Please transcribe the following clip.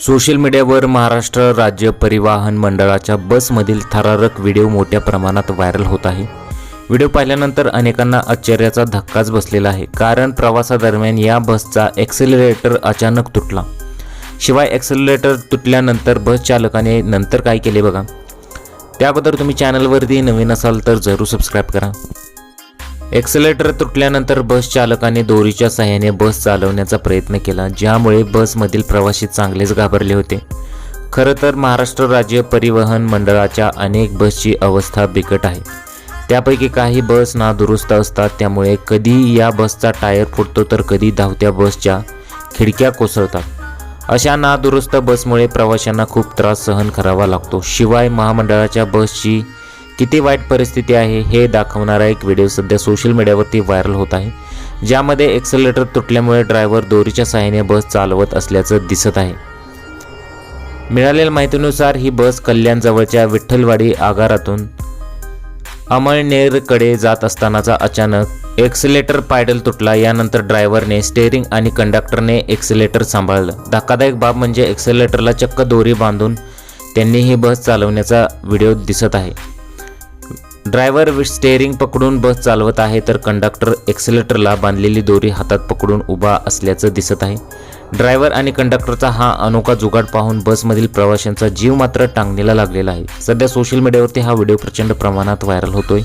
Social मीडियावर महाराष्ट्र राज्य परिवहन मंडळाच्या बसमधील थरारक व्हिडिओ मोठ्या प्रमाणात व्हायरल होत आहे. व्हिडिओ पाहिल्यानंतर अनेकांना आश्चर्याचा धक्काच बसलेला आहे कारण प्रवासादरम्यान या बसचा एक्सेलरेटर अचानक तुटला. शिवाय एक्सेलरेटर तुटल्यानंतर बस चालकाने नंतर काय केले बघा. त्याबद्दल तुम्ही चॅनलवरती नवीन असाल तर जरूर सबस्क्राईब करा. एक्सेलेटर तुटल्यानंतर बस चालकाने दोरीच्या सहाय्याने बस चालवण्याचा प्रयत्न केला ज्यामुळे बसमधील प्रवासी चांगलेच घाबरले होते. खरं तर महाराष्ट्र राज्य परिवहन मंडळाच्या अनेक बसची अवस्था बिकट आहे. त्यापैकी काही बस नादुरुस्त असतात त्यामुळे कधी या बसचा टायर फुटतो तर कधी धावत्या बसच्या खिडक्या कोसळतात. अशा नादुरुस्त बसमुळे प्रवाशांना खूप त्रास सहन करावा लागतो. शिवाय महामंडळाच्या बसची किती वाईट परिस्थिती आहे हे दाखवणारा एक व्हिडिओ सध्या सोशल मीडियावरती व्हायरल होत आहे. ज्यामध्ये एक्सलेटर तुटल्यामुळे ड्रायव्हर दोरीच्या सहाय्याने बस चालवत असल्याचं दिसत आहे. मिळालेल्या माहितीनुसार ही बस कल्याणजवळच्या विठ्ठलवाडी आगारातून अमळनेरकडे जात असतानाचा अचानक एक्सिलेटर पायडल तुटला. यानंतर ड्रायव्हरने स्टेअरिंग आणि कंडक्टरने एक्सिलेटर सांभाळलं. धक्कादायक बाब म्हणजे एक्सिलेटरला चक्क दोरी बांधून त्यांनी ही बस चालवण्याचा व्हिडिओ दिसत आहे. ड्रायव्हर स्टेअरिंग पकडून बस चालवत आहे तर कंडक्टर एक्सिलेटरला बांधलेली दोरी हातात पकडून उभा असल्याचं दिसत आहे. ड्रायव्हर आणि कंडक्टरचा हा अनोखा जुगाड पाहून बसमधील प्रवाशांचा जीव मात्र टांगणीला लागलेला आहे. सध्या सोशल मीडियावरती हा व्हिडिओ प्रचंड प्रमाणात व्हायरल होतोय.